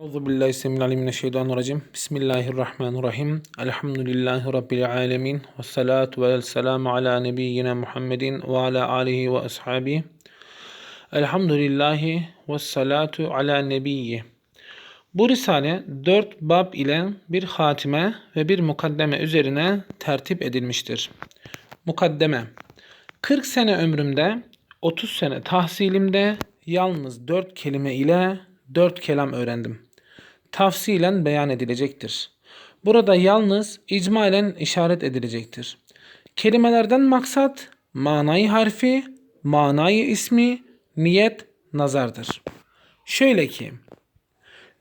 Euzu billahi semil alim mineşşeytanirracim. Bismillahirrahmanirrahim. Elhamdülillahi rabbil alamin. Ve salatu ve selamu ala nebiyyina Muhammedin ve ala alihi ve ashabihi. Elhamdülillahi ve salatu ala nebiyyi. Bu risale dört bab ile bir hatime ve bir mukaddeme üzerine tertip edilmiştir. Mukaddeme 40 sene ömrümde, 30 sene tahsilimde yalnız 4 kelime ile 4 kelam öğrendim. Tafsilen beyan edilecektir. Burada yalnız icmalen işaret edilecektir. Kelimelerden maksat manayı harfi, manayı ismi, niyet, nazardır. Şöyle ki,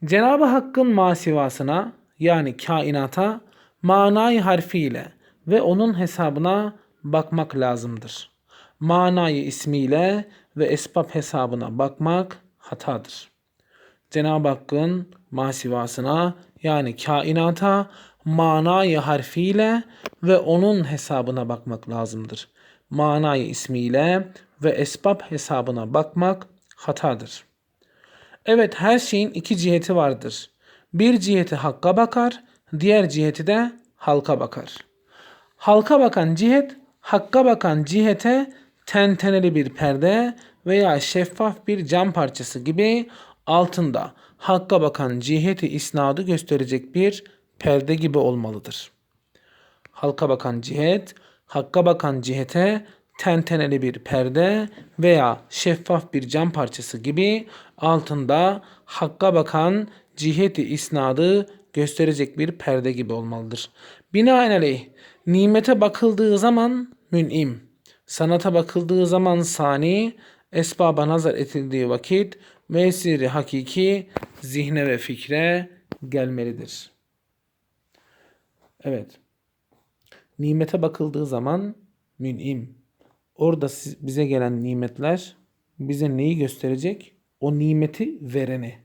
Cenab-ı Hakk'ın masivasına yani kainata manayı harfiyle ve onun hesabına bakmak lazımdır. Manayı ismiyle ve esbab hesabına bakmak hatadır. Cenab-ı Hakk'ın masivasına yani kainata manayı harfiyle ve onun hesabına bakmak lazımdır. Manayı ismiyle ve esbab hesabına bakmak hatadır. Evet her şeyin iki ciheti vardır. Bir ciheti hakka bakar, diğer ciheti de halka bakar. Halka bakan cihet, hakka bakan cihete tenteneli bir perde veya şeffaf bir cam parçası gibi altında hakka bakan ciheti isnadı gösterecek bir perde gibi olmalıdır. Halka bakan cihet, hakka bakan cihete tenteneli bir perde veya şeffaf bir cam parçası gibi altında hakka bakan ciheti isnadı gösterecek bir perde gibi olmalıdır. Binaenaleyh nimete bakıldığı zaman mün'im, sanata bakıldığı zaman sani, esbaba nazar edildiği vakit mesiri hakiki zihne ve fikre gelmelidir. Evet. Nimete bakıldığı zaman mün'im. Orada bize gelen nimetler bize neyi gösterecek? O nimeti vereni.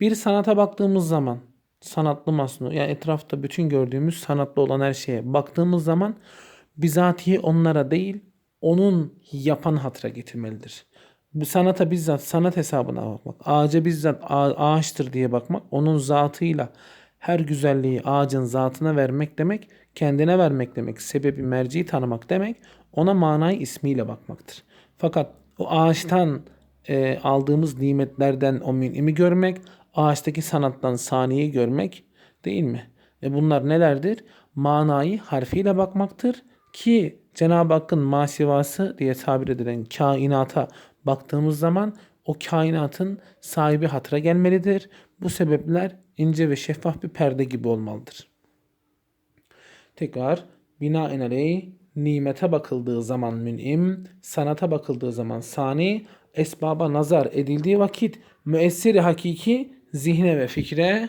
Bir sanata baktığımız zaman sanatlı masnu yani etrafta bütün gördüğümüz sanatlı olan her şeye baktığımız zaman bizatihi onlara değil onun yapan hatıra getirmelidir. Bu sanata bizzat sanat hesabına bakmak, ağaca bizzat ağaçtır diye bakmak, onun zatıyla her güzelliği ağacın zatına vermek demek, kendine vermek demek, sebebi merci tanımak demek, ona manayı ismiyle bakmaktır. Fakat o ağaçtan e, aldığımız nimetlerden o münimi görmek, ağaçtaki sanattan saniyeyi görmek değil mi? E bunlar nelerdir? Manayı harfiyle bakmaktır ki Cenab-ı Hakk'ın masivası diye tabir edilen kainata baktığımız zaman o kainatın sahibi hatıra gelmelidir. Bu sebepler ince ve şeffaf bir perde gibi olmalıdır. Tekrar binaenaleyh nimete bakıldığı zaman mün'im, sanata bakıldığı zaman sani, esbaba nazar edildiği vakit müessiri hakiki zihne ve fikre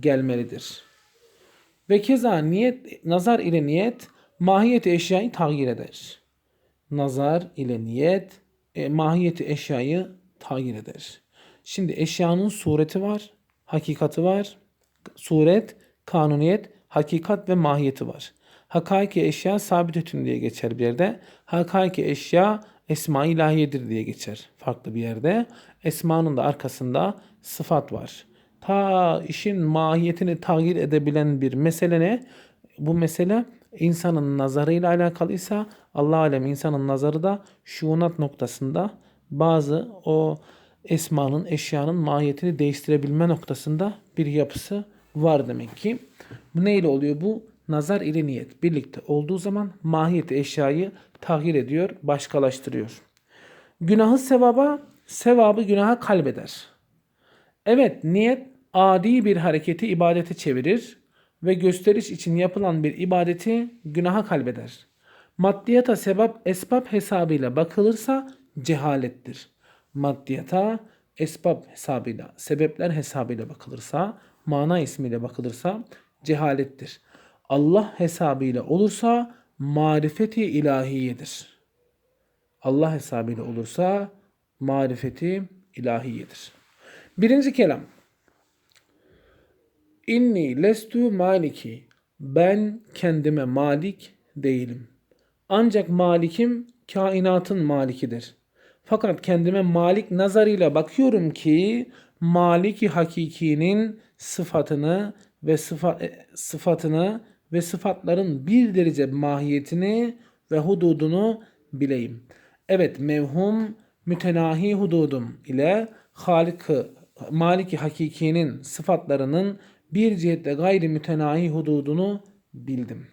gelmelidir. Ve keza niyet, nazar ile niyet mahiyeti eşyayı tağyir eder. Nazar ile niyet e, mahiyeti eşyayı tağyir eder. Şimdi eşyanın sureti var, hakikati var. Suret, kanuniyet, hakikat ve mahiyeti var. Hakaiki eşya sabit hüküm diye geçer bir yerde. Hakaiki eşya esma ilahiyedir diye geçer farklı bir yerde. Esmanın da arkasında sıfat var. Ta işin mahiyetini tağyir edebilen bir mesele ne? Bu mesele insanın nazarıyla alakalıysa Allah alem insanın nazarı da şuunat noktasında bazı o esmanın, eşyanın mahiyetini değiştirebilme noktasında bir yapısı var demek ki. Bu neyle oluyor? Bu nazar ile niyet birlikte olduğu zaman mahiyeti eşyayı tahir ediyor, başkalaştırıyor. Günahı sevaba, sevabı günaha kalbeder. Evet, niyet adi bir hareketi ibadete çevirir ve gösteriş için yapılan bir ibadeti günaha kalbeder. Maddiyata sebep esbab hesabıyla bakılırsa cehalettir. Maddiyata esbab hesabıyla, sebepler hesabıyla bakılırsa, mana ismiyle bakılırsa cehalettir. Allah hesabıyla olursa marifeti ilahiyedir. Allah hesabıyla olursa marifeti ilahiyedir. Birinci kelam. İnni lestu maliki. Ben kendime malik değilim. Ancak malikim kainatın malikidir. Fakat kendime malik nazarıyla bakıyorum ki maliki hakikinin sıfatını ve sıfa, e, sıfatını ve sıfatların bir derece mahiyetini ve hududunu bileyim. Evet mevhum mütenahi hududum ile Halık-ı Maliki Hakiki'nin sıfatlarının bir cihette gayri mütenahi hududunu bildim.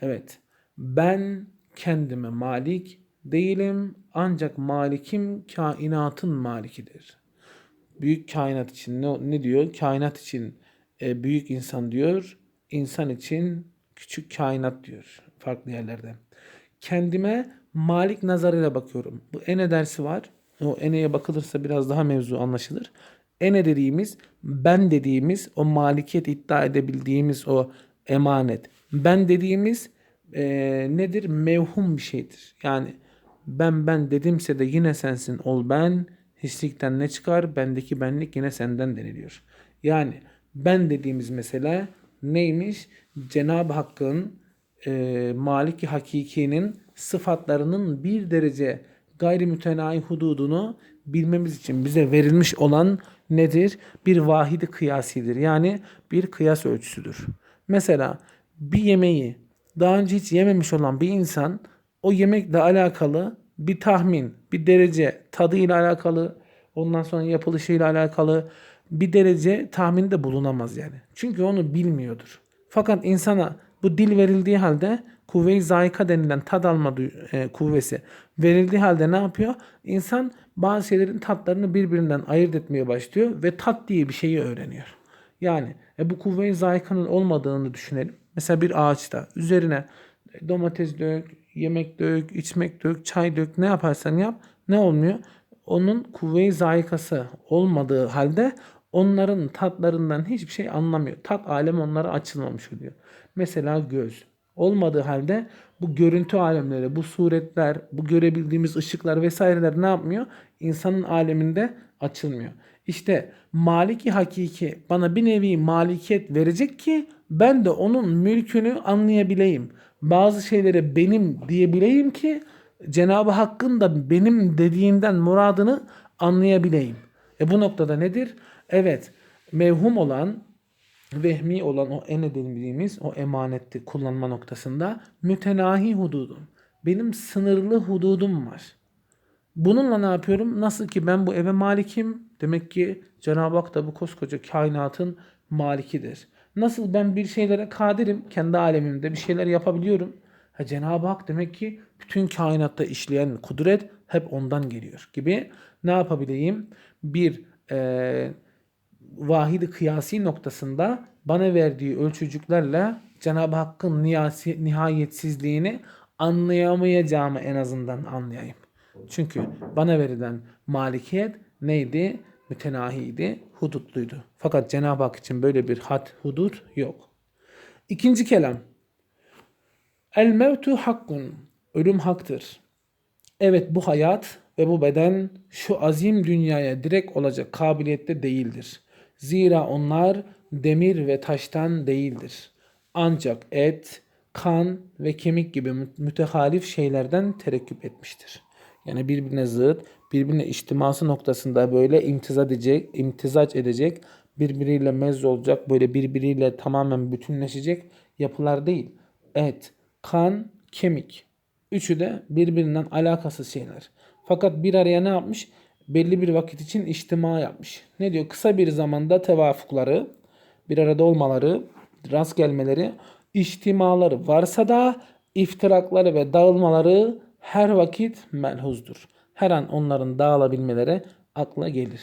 Evet ben kendime malik değilim ancak malikim kainatın malikidir. Büyük kainat için ne, ne diyor? Kainat için e, büyük insan diyor. insan için küçük kainat diyor farklı yerlerde. Kendime malik nazarıyla bakıyorum. Bu ene dersi var. O eneye bakılırsa biraz daha mevzu anlaşılır. Ene dediğimiz, ben dediğimiz, o malikiyet iddia edebildiğimiz o emanet. Ben dediğimiz e, nedir? Mevhum bir şeydir. Yani ben ben dedimse de yine sensin ol ben. Hiçlikten ne çıkar? Bendeki benlik yine senden deniliyor. Yani ben dediğimiz mesele neymiş? Cenab-ı Hakk'ın e, maliki hakikinin sıfatlarının bir derece gayrimütenayi hududunu bilmemiz için bize verilmiş olan nedir? Bir vahidi kıyasidir. Yani bir kıyas ölçüsüdür. Mesela bir yemeği daha önce hiç yememiş olan bir insan o yemekle alakalı bir tahmin, bir derece tadıyla alakalı, ondan sonra yapılışıyla alakalı bir derece tahminde bulunamaz yani. Çünkü onu bilmiyordur. Fakat insana bu dil verildiği halde kuvve-i zayika denilen tad alma e, kuvvesi verildiği halde ne yapıyor? İnsan bazı şeylerin tatlarını birbirinden ayırt etmeye başlıyor ve tat diye bir şeyi öğreniyor. Yani e, bu kuvve-i zayikanın olmadığını düşünelim. Mesela bir ağaçta üzerine domates dök, yemek dök, içmek dök, çay dök ne yaparsan yap ne olmuyor? Onun kuvve-i zayikası olmadığı halde onların tatlarından hiçbir şey anlamıyor. Tat alemi onlara açılmamış oluyor. Mesela göz. Olmadığı halde bu görüntü alemleri, bu suretler, bu görebildiğimiz ışıklar vesaireler ne yapmıyor? İnsanın aleminde açılmıyor. İşte maliki hakiki bana bir nevi malikiyet verecek ki ben de onun mülkünü anlayabileyim. Bazı şeylere benim diyebileyim ki Cenab-ı Hakk'ın da benim dediğinden muradını anlayabileyim. E bu noktada nedir? Evet mevhum olan vehmi olan o en dediğimiz o emanetli kullanma noktasında mütenahi hududum. Benim sınırlı hududum var. Bununla ne yapıyorum? Nasıl ki ben bu eve malikim, demek ki Cenab-ı Hak da bu koskoca kainatın malikidir. Nasıl ben bir şeylere kadirim, kendi alemimde bir şeyler yapabiliyorum. Ha, Cenab-ı Hak demek ki bütün kainatta işleyen kudret hep ondan geliyor gibi ne yapabileyim? Bir e, vahidi kıyasi noktasında bana verdiği ölçücüklerle Cenab-ı Hakk'ın niyasi, nihayetsizliğini anlayamayacağımı en azından anlayayım. Çünkü bana verilen malikiyet neydi? Mütenahiydi, hudutluydu. Fakat Cenab-ı Hak için böyle bir had, hudut yok. İkinci kelam. El mevtu hakkun. Ölüm haktır. Evet bu hayat ve bu beden şu azim dünyaya direkt olacak kabiliyette değildir. Zira onlar demir ve taştan değildir. Ancak et, kan ve kemik gibi mütehalif şeylerden terekküp etmiştir. Yani birbirine zıt, birbirine içtiması noktasında böyle imtizat edecek, imtizac edecek, birbiriyle mez olacak, böyle birbiriyle tamamen bütünleşecek yapılar değil. Et, kan, kemik. Üçü de birbirinden alakasız şeyler. Fakat bir araya ne yapmış? Belli bir vakit için içtima yapmış. Ne diyor? Kısa bir zamanda tevafukları, bir arada olmaları, rast gelmeleri, içtimaları varsa da iftirakları ve dağılmaları her vakit melhuzdur. Her an onların dağılabilmeleri akla gelir.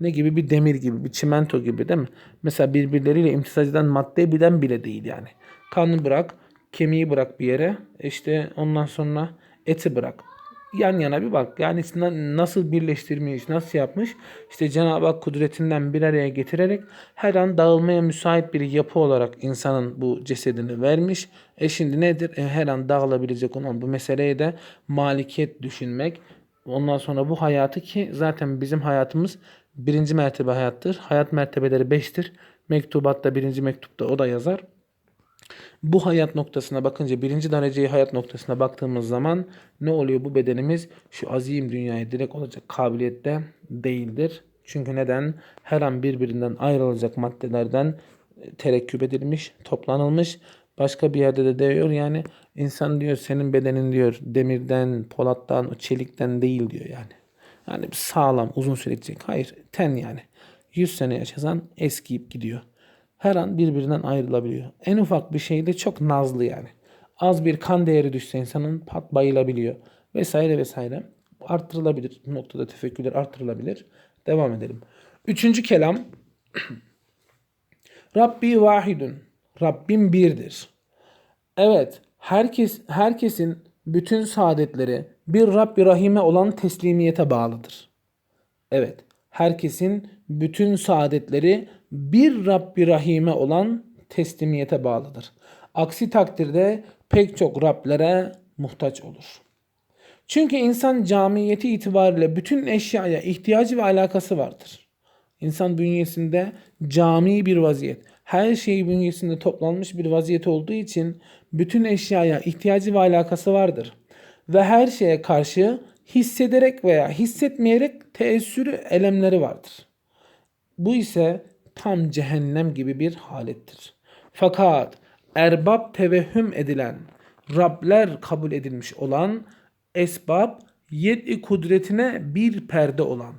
Ne gibi? Bir demir gibi, bir çimento gibi değil mi? Mesela birbirleriyle imtisaz eden madde bilen bile değil yani. Kanı bırak, kemiği bırak bir yere. İşte ondan sonra eti bırak yan yana bir bak. Yani nasıl birleştirmiş, nasıl yapmış? İşte Cenab-ı Hak kudretinden bir araya getirerek her an dağılmaya müsait bir yapı olarak insanın bu cesedini vermiş. E şimdi nedir? E her an dağılabilecek olan bu meseleye de malikiyet düşünmek. Ondan sonra bu hayatı ki zaten bizim hayatımız birinci mertebe hayattır. Hayat mertebeleri beştir. Mektubatta birinci mektupta o da yazar. Bu hayat noktasına bakınca birinci dereceyi hayat noktasına baktığımız zaman ne oluyor? Bu bedenimiz şu azim dünyaya direkt olacak kabiliyette değildir. Çünkü neden? Her an birbirinden ayrılacak maddelerden e, terekküp edilmiş, toplanılmış. Başka bir yerde de diyor yani insan diyor senin bedenin diyor demirden, polattan, çelikten değil diyor yani. Yani sağlam, uzun sürecek. Hayır, ten yani. 100 sene yaşasan eskiyip gidiyor. Her an birbirinden ayrılabiliyor. En ufak bir şeyde çok nazlı yani. Az bir kan değeri düşse insanın pat bayılabiliyor. Vesaire vesaire. Arttırılabilir. Bu noktada tefekkürler arttırılabilir. Devam edelim. Üçüncü kelam. Rabbi vahidun. Rabbim birdir. Evet, herkes herkesin bütün saadetleri bir Rabbi Rahime olan teslimiyete bağlıdır. Evet, herkesin bütün saadetleri bir Rabbi Rahime olan teslimiyete bağlıdır. Aksi takdirde pek çok Rablere muhtaç olur. Çünkü insan camiyeti itibariyle bütün eşyaya ihtiyacı ve alakası vardır. İnsan bünyesinde cami bir vaziyet. Her şey bünyesinde toplanmış bir vaziyet olduğu için bütün eşyaya ihtiyacı ve alakası vardır. Ve her şeye karşı hissederek veya hissetmeyerek teessürü elemleri vardır. Bu ise tam cehennem gibi bir halettir. Fakat erbab tevehhüm edilen, Rabler kabul edilmiş olan esbab yet'i kudretine bir perde olan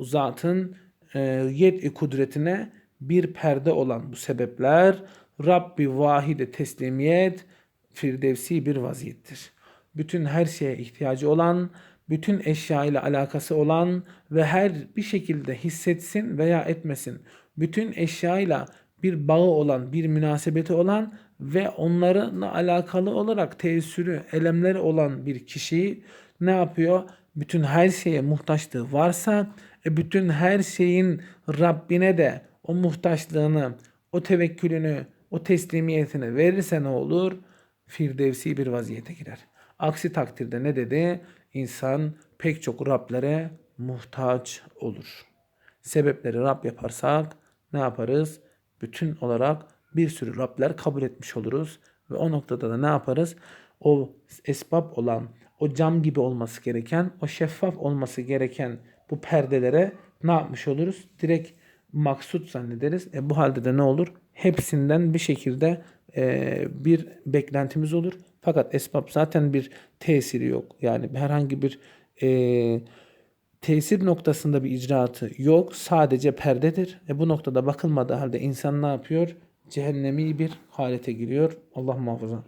zatın e, yet'i kudretine bir perde olan bu sebepler Rabbi vahide teslimiyet firdevsi bir vaziyettir. Bütün her şeye ihtiyacı olan, bütün eşya ile alakası olan ve her bir şekilde hissetsin veya etmesin. Bütün eşya ile bir bağı olan, bir münasebeti olan ve onlarla alakalı olarak teessürü, elemleri olan bir kişiyi ne yapıyor? Bütün her şeye muhtaçlığı varsa, e bütün her şeyin Rabbine de o muhtaçlığını, o tevekkülünü, o teslimiyetini verirse ne olur? Firdevsi bir vaziyete girer. Aksi takdirde ne dedi? İnsan pek çok Rablere muhtaç olur. Sebepleri Rab yaparsak ne yaparız? Bütün olarak bir sürü Rabler kabul etmiş oluruz. Ve o noktada da ne yaparız? O esbab olan, o cam gibi olması gereken, o şeffaf olması gereken bu perdelere ne yapmış oluruz? Direkt maksut zannederiz. E bu halde de ne olur? Hepsinden bir şekilde e, bir beklentimiz olur. Fakat esbab zaten bir tesiri yok. Yani herhangi bir e, tesir noktasında bir icraatı yok. Sadece perdedir. E bu noktada bakılmadığı halde insan ne yapıyor? Cehennemi bir halete giriyor. Allah muhafaza.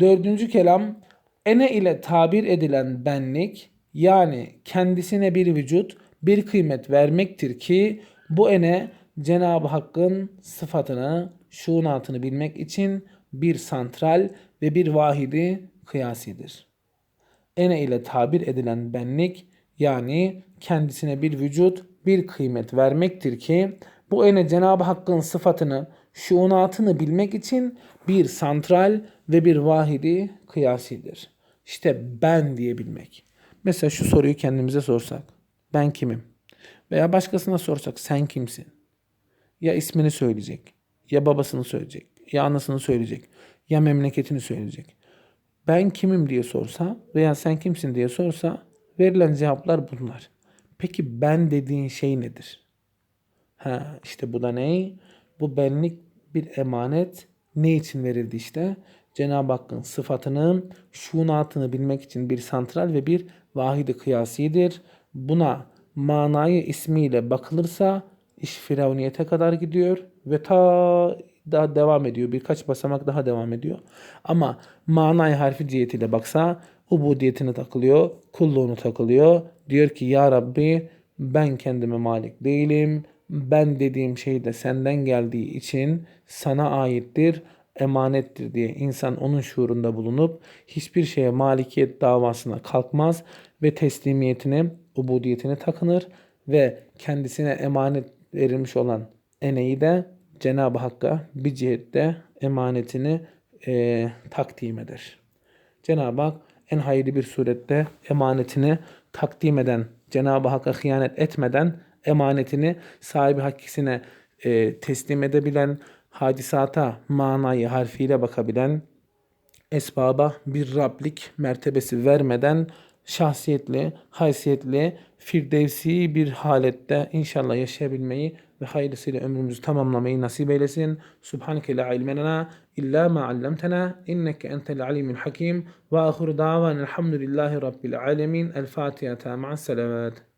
Dördüncü kelam ene ile tabir edilen benlik yani kendisine bir vücut bir kıymet vermektir ki bu ene Cenab-ı Hakk'ın sıfatını, şuunatını bilmek için bir santral ve bir vahidi kıyasidir. Ene ile tabir edilen benlik yani kendisine bir vücut, bir kıymet vermektir ki bu ene Cenab-ı Hakk'ın sıfatını, şuunatını bilmek için bir santral ve bir vahidi kıyasidir. İşte ben diyebilmek. Mesela şu soruyu kendimize sorsak. Ben kimim? Veya başkasına sorsak sen kimsin? Ya ismini söyleyecek, ya babasını söyleyecek, ya anasını söyleyecek, ya memleketini söyleyecek. Ben kimim diye sorsa veya sen kimsin diye sorsa verilen cevaplar bunlar. Peki ben dediğin şey nedir? Ha işte bu da ne? Bu benlik bir emanet. Ne için verildi işte? Cenab-ı Hakk'ın sıfatını, şunatını bilmek için bir santral ve bir vahidi kıyasidir. Buna manayı ismiyle bakılırsa iş firavuniyete kadar gidiyor ve ta daha devam ediyor. Birkaç basamak daha devam ediyor. Ama manayı harfi cihetiyle baksa ubudiyetine takılıyor, kulluğunu takılıyor. Diyor ki ya Rabbi ben kendime malik değilim. Ben dediğim şey de senden geldiği için sana aittir, emanettir diye insan onun şuurunda bulunup hiçbir şeye malikiyet davasına kalkmaz ve teslimiyetine, ubudiyetine takınır ve kendisine emanet verilmiş olan eneyi de Cenab-ı Hakk'a bir cihette emanetini e, takdim eder. Cenab-ı Hak en hayırlı bir surette emanetini takdim eden, Cenab-ı Hakk'a hıyanet etmeden emanetini sahibi hakkisine e, teslim edebilen, hadisata manayı harfiyle bakabilen, esbaba bir Rablik mertebesi vermeden şahsiyetli, haysiyetli, firdevsi bir halette inşallah yaşayabilmeyi ve hayırlısıyla ömrümüzü tamamlamayı nasip eylesin. Subhaneke la ilme lena illa ma allamtena inneke entel alimul hakim ve ahiru davan elhamdülillahi rabbil alemin. El Fatiha ma'as salavat.